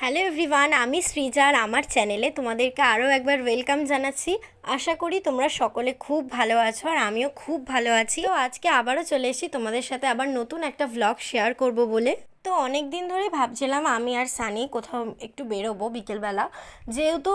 Hello everyone আমি সৃজার আমার চ্যানেলে তোমাদেরকে আরও একবার ওয়েলকাম জানাচ্ছি। আশা করি তোমরা সকলে খুব ভালো আছো আর আমিও খুব ভালো আছি। তো আজকে আবারও চলে এসেছি তোমাদের সাথে আবার নতুন একটা ভ্লগ শেয়ার করব বলে। তো অনেক দিন ধরে ভাবছিলাম আমি আর সানি কোথাও একটু বেরোবো বিকেলবেলা। যেহেতু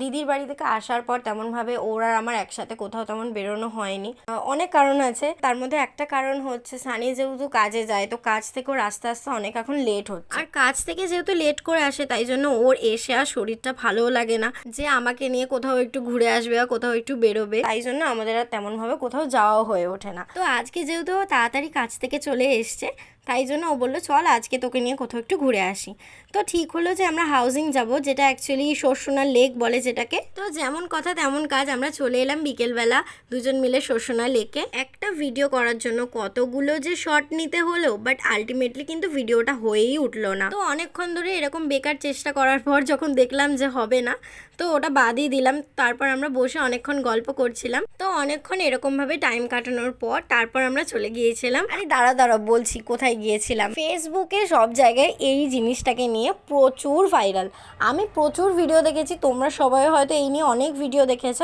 দিদির বাড়ি থেকে আসার পর তেমনভাবে ওর আর আমার একসাথে কোথাও তেমন বেরোনো হয়নি। অনেক কারণ আছে। তার মধ্যে একটা কারণ হচ্ছে সানি যেহেতু কাজে যায়, তো কাজ থেকে ওর আস্তে আস্তে অনেক এখন লেট হচ্ছে। আর কাজ থেকে যেহেতু লেট করে আসে, তাই জন্য ওর এসে আর শরীরটা ভালোও লাগে না। যে আমাকে নিয়ে কোথাও একটু ঘুরে আসবে বা কোথাও একটু বেরোবে, তাই জন্য আমাদের আর তেমনভাবে কোথাও যাওয়াও হয়ে ওঠে না। তো আজকে যেহেতু তাড়াতাড়ি কাজ থেকে চলে এসছে তাই জন্য ও বলল, চল আজকে তোকে নিয়ে কোথাও একটু ঘুরে আসি। তো ঠিক হলো যে আমরা হাউজিং যাব, যেটা অ্যাকচুয়ালি শস্যনা লেক বলে যেটাকে। তো যেমন কথা তেমন কাজ, আমরা চলে এলাম বিকেলবেলা দুজন মিলে শস্যনা লেকে একটা ভিডিও করার জন্য কতগুলো যে শট নিতে হলো বাট আলটিমেটলি কিন্তু ভিডিওটা হয়েই উঠল না। তো অনেকক্ষণ ধরে এরকম বেকার চেষ্টা করার পর যখন দেখলাম যে হবে না, তো ওটা বাদই দিলাম। তারপর আমরা বসে অনেকক্ষণ গল্প করছিলাম। তো অনেকক্ষণ এরকমভাবে টাইম কাটানোর পর তারপর আমরা চলে গিয়েছিলাম। আরে দাঁড়া দাঁড়া, বলছি কোথায় গিয়েছিলাম। ফেসবুকে সব জায়গায় এই জিনিসটাকে নিয়ে প্রচুর ভাইরাল আমি প্রচুর ভিডিও দেখেছি, তোমরা সবাই হয়তো এই নিয়ে অনেক ভিডিও দেখেছ।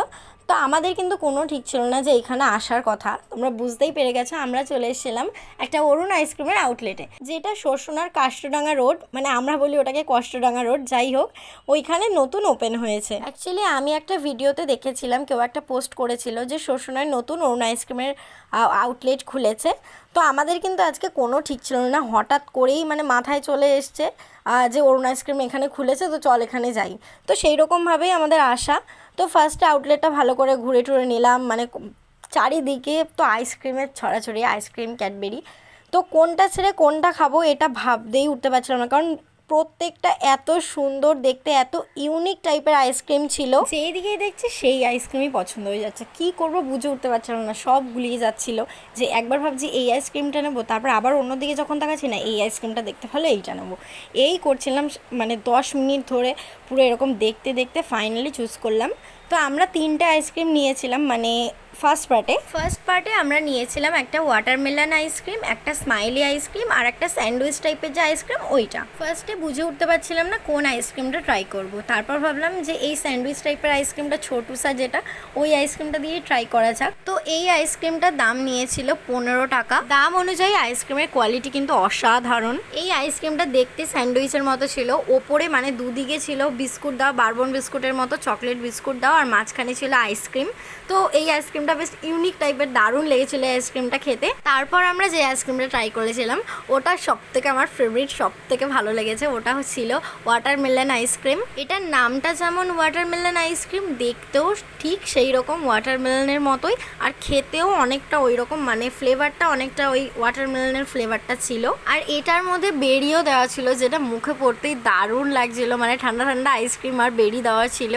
তো আমাদের কিন্তু কোনো ঠিক ছিল না যে এখানে আসার কথা। তোমরা বুঝতেই পেরে গেছো, আমরা চলে এসেছিলাম একটা অরুণ আইসক্রিমের আউটলেটে যেটা শোষণার কাষ্টডাঙ্গা রোড মানে আমরা বলি ওটাকে কষ্টডাঙ্গা রোড যাই হোক, ওইখানে নতুন ওপেন হয়েছে। অ্যাকচুয়ালি আমি একটা ভিডিওতে দেখেছিলাম, কেউ একটা পোস্ট করেছিল যে শোষণার নতুন অরুণ আইসক্রিমের আউটলেট খুলেছে। তো আমাদের কিন্তু আজকে কোনো ঠিক ছিল না। হঠাৎ করেই মানে মাথায় চলে এসছে যে অরুণ আইসক্রিম এখানে খুলেছে, তো চল এখানে যাই। তো সেই রকমভাবেই আমাদের আসা। তো ফার্স্টে আউটলেটটা ভালো করে ঘুরে টুরে নিলাম। মানে চারিদিকে তো আইসক্রিমের ছড়াছড়ি আইসক্রিম ক্যাডবেরি তো কোনটা ছেড়ে কোনটা খাব এটা ভাবতেই উঠতে পারছিলাম না। কারণ প্রত্যেকটা এত সুন্দর দেখতে, এত ইউনিক টাইপের আইসক্রিম ছিল। যেই দিকেই দেখছি সেই আইসক্রিমই পছন্দ হয়ে যাচ্ছে। কি করব বুঝে উঠতে পারছিলাম না, সব গুলিয়ে যাচ্ছিল যে একবার ভাবছি এই আইসক্রিমটা নেব, তারপর আবার অন্যদিকে যখন তাকাচ্ছি, না, এই আইসক্রিমটা দেখতে ভালো, এইটা নেব। এই করছিলাম মানে দশ মিনিট ধরে পুরো এরকম দেখতে দেখতে ফাইনালি চুজ করলাম। তো আমরা তিনটে আইসক্রিম নিয়েছিলাম মানে ফার্স্ট পার্টে ফার্স্ট পার্টে আমরা নিয়েছিলাম একটা ওয়াটারমেলন আইসক্রিম একটা স্মাইলি আইসক্রিম আর একটা স্যান্ডউইচ টাইপের যে আইসক্রিম ওইটা। ফার্স্টে বুঝে উঠতে পারছিলাম না কোন আইসক্রিমটা ট্রাই করব। তারপর ভাবলাম যে এই স্যান্ডউইচ টাইপের আইসক্রিমটা ছোটুসা যেটা, ওই আইসক্রিমটা দিয়ে ট্রাই করা যাক। তো এই আইসক্রিমটার দাম নিয়েছিল পনেরো টাকা। দাম অনুযায়ী আইসক্রিমের কোয়ালিটি কিন্তু অসাধারণ। এই আইসক্রিমটা দেখতে স্যান্ডউইচের মতো ছিল। ওপরে মানে দুদিকে ছিল বিস্কুট দাও বারবন বিস্কুটের মতো চকলেট বিস্কুট দাও আর মাঝখানে ছিল আইসক্রিম তো এই আইসক্রিমটা বেশ ইউনিক টাইপের দারুণ লেগেছিলো আইসক্রিমটা খেতে? তারপর আমরা যে আইসক্রিমটা ট্রাই করেছিলাম, ওটা সব থেকে আমার ফেভারিট সব থেকে ভালো লেগেছে। ওটা ছিল ওয়াটারমেলন আইসক্রিম এটার নামটা যেমন ওয়াটারমেলন আইসক্রিম দেখতেও ঠিক সেই রকম ওয়াটারমেলনের মতোই। আর খেতেও অনেকটা ওই রকম মানে ফ্লেভারটা অনেকটা ওই ওয়াটারমেলনের ফ্লেভারটা ছিল। আর এটার মধ্যে বেরিও দেওয়া ছিল, যেটা মুখে পড়তেই দারুণ লাগছিল মানে ঠান্ডা ঠান্ডা আইসক্রিম আর বেরি দেওয়া ছিল।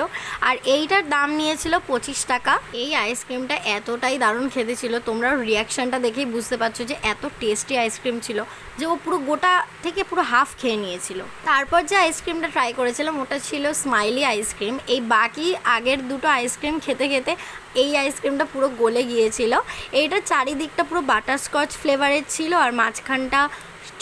আর এইটার দাম নিয়েছিল পঁচিশ টাকা। এই আইসক্রিমটা এতটাই দারুণ খেতে ছিল। তোমরা রিয়াকশনটা দেখেই বুঝতে পারছ যে এত টেস্টি আইসক্রিম ছিল যে ও পুরো গোটা থেকে পুরো হাফ খেয়ে নিয়েছিল। তারপর যে আইসক্রিমটা ট্রাই করেছিলাম ওটা ছিল স্মাইলি আইসক্রিম এই বাকি আগের দুটো আইসক্রিম খেতে খেতে এই আইসক্রিমটা পুরো গলে গিয়েছিল। এইটার চারিদিকটা পুরো বাটারস্কচ ফ্লেভারের ছিল আর মাঝখানটা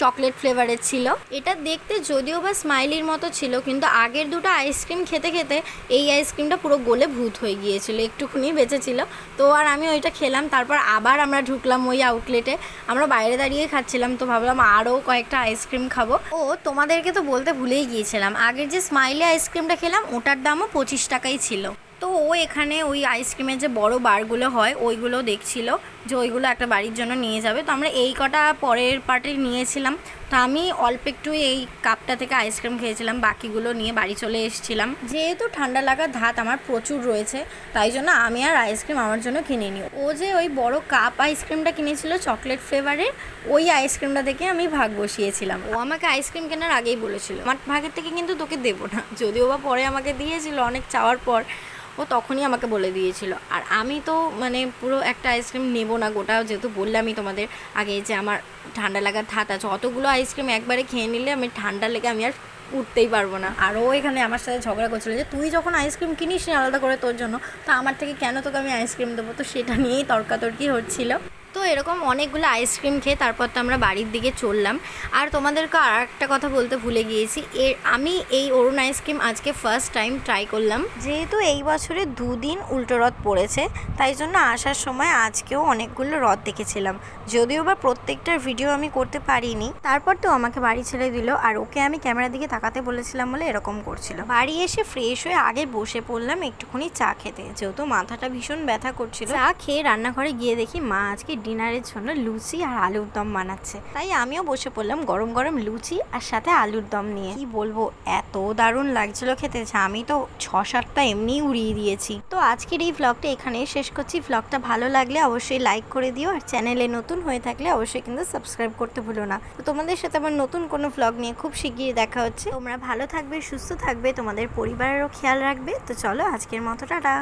চকলেট ফ্লেভারের ছিল। এটা দেখতে যদিও বা স্মাইলির মতো ছিল, কিন্তু আগের দুটো আইসক্রিম খেতে খেতে এই আইসক্রিমটা পুরো গোলে ভূত হয়ে গিয়েছিল, একটুখানি বেঁচেছিল। তো আর আমি ওইটা খেলাম, তারপর আবার আমরা ঢুকলাম ওই আউটলেটে আমরা বাইরে দাঁড়িয়ে খাচ্ছিলাম, তো ভাবলাম আরও কয়েকটা আইসক্রিম খাব। ও, তোমাদেরকে তো বলতে ভুলেই গিয়েছিলাম, আগের যে স্মাইলি আইসক্রিমটা খেলাম, ওটার দামও পঁচিশ টাকাই ছিল। তো ও এখানে ওই আইসক্রিমের যে বড় বারগুলো হয়, ওইগুলো দেখছিল যে ওইগুলো একটা বাড়ির জন্য নিয়ে যাবে। তো আমরা এই কটা পরের পার্টে নিয়েছিলাম। তো আমি অল্প একটু এই কাপটা থেকে আইসক্রিম খেয়েছিলাম, বাকিগুলো নিয়ে বাড়ি চলে এসেছিলাম। যেহেতু ঠান্ডা লাগার ধাত আমার প্রচুর রয়েছে, তাই জন্য আমি আর আইসক্রিম আমার জন্য কিনে নিই ও যে ওই বড় কাপ আইসক্রিমটা কিনেছিল চকলেট ফ্লেভারের ওই আইসক্রিমটা দেখে আমি ভাগ বসিয়েছিলাম। ও আমাকে আইসক্রিম কেনার আগেই বলেছিল। আমার ভাগের থেকে কিন্তু তোকে দেবো না। যদিও বা পরে আমাকে দিয়েছিল অনেক চাওয়ার পর ও তখনই আমাকে বলে দিয়েছিল। আর আমি তো মানে পুরো একটা আইসক্রিম নেব না, গোটা যেহেতু বললামই তোমাদের আগে যে আমার ঠান্ডা লাগার ধাত আছে, অতগুলো আইসক্রিম একবারে খেয়ে নিলে আমি ঠান্ডা লেগে আমি আর উঠতেই পারব না। আর ও এখানে আমার সাথে ঝগড়া করছিল যে, তুই যখন আইসক্রিম কিনিস আলাদা করে তোর জন্য, তো আমার থেকে কেন তোকে আমি আইসক্রিম দেবো? তো সেটা নিয়েই তর্কাতর্কি হচ্ছিল। তো এরকম অনেকগুলো আইসক্রিম খেয়ে তারপর তো আমরা বাড়ির দিকে চললাম। আর তোমাদেরকে আর একটা কথা বলতে ভুলে গিয়েছি এর আমি এই অরুণ আইসক্রিম আজকে ফার্স্ট টাইম ট্রাই করলাম। যেহেতু এই বছরে দুদিন উল্টো রথ পড়েছে, তাই জন্য আসার সময় আজকেও অনেকগুলো রথ দেখেছিলাম। যদিও বা প্রত্যেকটার ভিডিও আমি করতে পারিনি। তারপর তো আমাকে বাড়ি ছেড়ে দিল, আর ওকে আমি ক্যামেরার দিকে তাকাতে বলেছিলাম বলে এরকম করছিল। বাড়ি এসে ফ্রেশ হয়ে আগে বসে পড়লাম, একটুখানি চা খেতে। যেহেতু মাথাটা ভীষণ ব্যথা করছিল। চা খেয়ে রান্নাঘরে গিয়ে দেখি মা আজকে ডিনারের জন্য লুচি আর আলুর দম বানাচ্ছে। তাই আমিও বসে পড়লাম গরম গরম লুচি আর সাথে আলুর দম নিয়ে। কি বলব, এত দারুণ লাগছিল খেতে যে আমি তো ছ সাতটা এমনিই উড়িয়ে দিয়েছি। তো আজকের এই ভ্লগটা এখানেই শেষ করছি। ভ্লগটা ভালো লাগলে অবশ্যই লাইক করে দিও আর চ্যানেলে নতুন হয়ে থাকলে অবশ্যই কিন্তু সাবস্ক্রাইব করতে ভুলো না। তো তোমাদের সাথে আমার নতুন কোনো ভ্লগ নিয়ে খুব শিগগিরই দেখা হচ্ছে। তোমরা ভালো থাকবে, সুস্থ থাকবে, তোমাদের পরিবারেরও খেয়াল রাখবে। তো চলো আজকের মতো, টাটা!